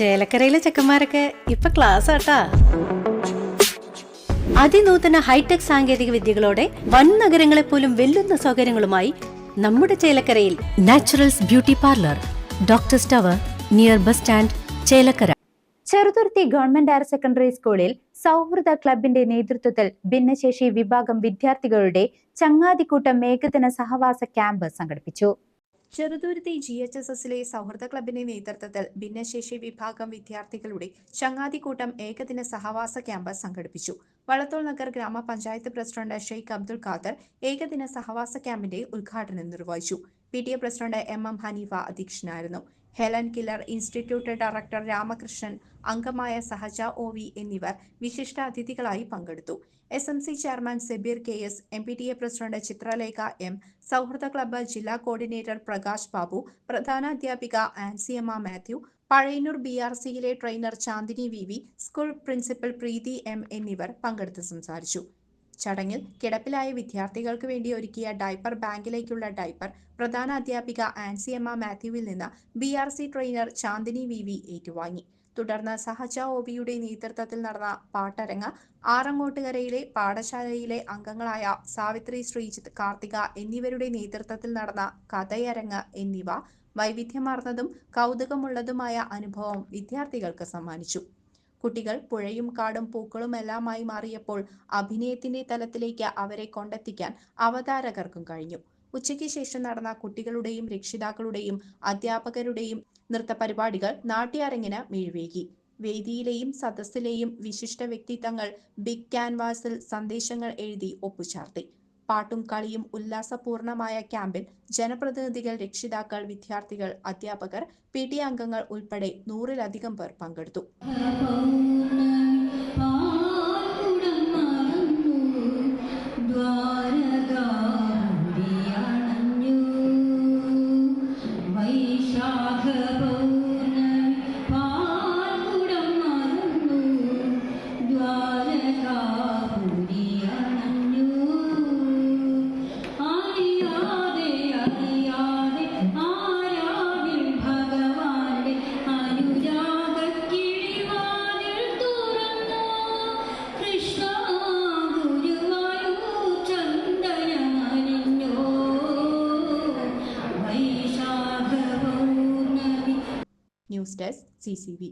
ചേലക്കരയിലെ ചെക്കന്മാരൊക്കെ ഇപ്പൊ ക്ലാസ് ആട്ടാ. അതിനൂതന ഹൈടെക് സാങ്കേതിക വിദ്യകളോടെ വൻ നഗരങ്ങളെ പോലും വെല്ലുന്ന സൗകര്യങ്ങളുമായി നമ്മുടെ ചേലക്കരയിൽ naturals beauty parlour doctor tower near bus stand Chelakkara. Cheruthuruthy government higher secondary സ്കൂളിൽ സൗഹൃദ ക്ലബിന്റെ നേതൃത്വത്തിൽ ഭിന്നശേഷി വിഭാഗം വിദ്യാർത്ഥികളുടെ ചങ്ങാതിക്കൂട്ടം ഏകദിന സഹവാസ ക്യാമ്പ് സംഘടിപ്പിച്ചു. ചെറുതുരുത്തി ജി എച്ച് എസ് എസിലെ സൗഹൃദ ക്ലബിന്റെ നേതൃത്വത്തിൽ ഭിന്നശേഷി വിഭാഗം വിദ്യാർത്ഥികളുടെ ചങ്ങാതിക്കൂട്ടം ഏകദിന സഹവാസ ക്യാമ്പ് സംഘടിപ്പിച്ചു. വളത്തോൾ നഗർ ഗ്രാമപഞ്ചായത്ത് പ്രസിഡന്റ് ഷെയ്ഖ് അബ്ദുൾ ഖാദർ ഏകദിന സഹവാസ ക്യാമ്പിന്റെ ഉദ്ഘാടനം നിർവഹിച്ചു. P T A president M M Haneefa അധ്യക്ഷനായിരുന്നു. Helen Keller institute director Ramakrishnan അംഗമായ സഹജ ഒ വി എന്നിവർ വിശിഷ്ട അതിഥികളായി പങ്കെടുത്തു. S M C chairman Sebeer K S M P T A president Chithralekha M സൗഹൃദ ക്ലബ്ബ് ജില്ലാ കോർഡിനേറ്റർ പ്രകാശ് ബാബു പ്രധാന അധ്യാപിക Ansiyamma Mathew Pazhayannur B R സിയിലെ trainer Chandini V V school principal Preethi M എന്നിവർ പങ്കെടുത്ത് സംസാരിച്ചു. ചടങ്ങിൽ കിടപ്പിലായ വിദ്യാർത്ഥികൾക്ക് വേണ്ടി ഒരുക്കിയ ഡൈപ്പർ ബാങ്കിലേക്കുള്ള ഡൈപ്പർ പ്രധാന അധ്യാപിക ആൻസിയമ്മ മാത്യുവിൽ നിന്ന് B R C trainer Chandini V V ഏറ്റുവാങ്ങി. തുടർന്ന് സഹജ ഒബിയുടെ നേതൃത്വത്തിൽ നടന്ന പാട്ടരങ്ങ് ആറങ്ങോട്ടുകരയിലെ പാഠശാലയിലെ അംഗങ്ങളായ സാവിത്രി ശ്രീജിത്ത് കാർത്തിക എന്നിവരുടെ നേതൃത്വത്തിൽ നടന്ന കഥയരങ്ങ് എന്നിവ വൈവിധ്യമാർന്നതും കൗതുകമുള്ളതുമായ അനുഭവം വിദ്യാർത്ഥികൾക്ക് സമ്മാനിച്ചു. കുട്ടികൾ പുഴയും കാടും പൂക്കളുമെല്ലാമായി മാറിയപ്പോൾ അഭിനയത്തിന്റെ തലത്തിലേക്ക് അവരെ കൊണ്ടെത്തിക്കാൻ അവതാരകർക്കും കഴിഞ്ഞു. ഉച്ചയ്ക്ക് ശേഷം നടന്ന കുട്ടികളുടെയും രക്ഷിതാക്കളുടെയും അധ്യാപകരുടെയും നൃത്ത പരിപാടികൾ നാട്യാരങ്ങിന് മിഴിവേകി. വേദിയിലെയും സദസ്സിലെയും വിശിഷ്ട വ്യക്തിത്വങ്ങൾ ബിഗ് ക്യാൻവാസിൽ സന്ദേശങ്ങൾ എഴുതി ഒപ്പുചാർത്തി. പാട്ടും കളിയും ഉല്ലാസപൂർണമായ ക്യാമ്പിൽ ജനപ്രതിനിധികൾ രക്ഷിതാക്കൾ വിദ്യാർത്ഥികൾ അധ്യാപകർ പി ടി അംഗങ്ങൾ ഉൾപ്പെടെ നൂറിലധികം പേർ പങ്കെടുത്തു. News desk C C V